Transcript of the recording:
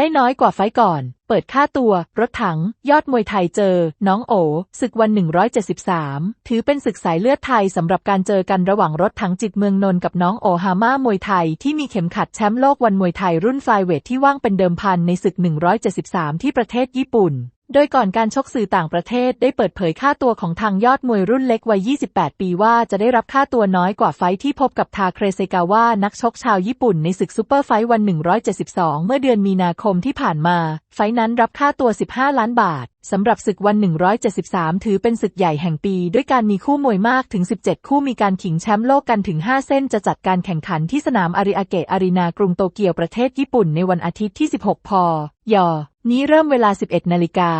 ได้น้อยกว่าไฟต์ก่อน เปิดค่าตัว รถถัง ยอดมวยไทยเจอ น้องโอศึกวัน 173 ถือเป็นศึกสายเลือดไทยสำหรับการเจอกันระหว่างรถถังจิตเมืองนนท์กับน้องโอฮาม่ามวยไทยที่มีเข็มขัดแชมป์โลกวันมวยไทยรุ่นไฟเวทที่ว่างเป็นเดิมพันในศึก 173 ที่ประเทศญี่ปุ่น โดยก่อนการชกสื่อต่างประเทศได้เปิดเผยค่าตัวของทางยอดมวยรุ่นเล็กวัย 28 ปีว่าจะได้รับค่าตัวน้อยกว่าไฟที่พบกับทาเครเซกาวะนักชกชาวญี่ปุ่นในศึกซูเปอร์ไฟวัน 172 เมื่อเดือนมีนาคมที่ผ่านมา ไฟนั้นรับค่าตัว 15 ล้านบาทสำหรับศึกวัน 173 ถือเป็นศึกใหญ่แห่งปีด้วยการมีคู่มวยมากถึง 17 คู่มีการขิงแชมป์โลกกันถึง 5 เส้นจะจัดการแข่งขันที่สนามอาริอาเกะอารีนากรุงโตเกียวประเทศญี่ปุ่นในวันอาทิตย์ที่ 16 พย นี้เริ่มเวลา 11 นาฬิกา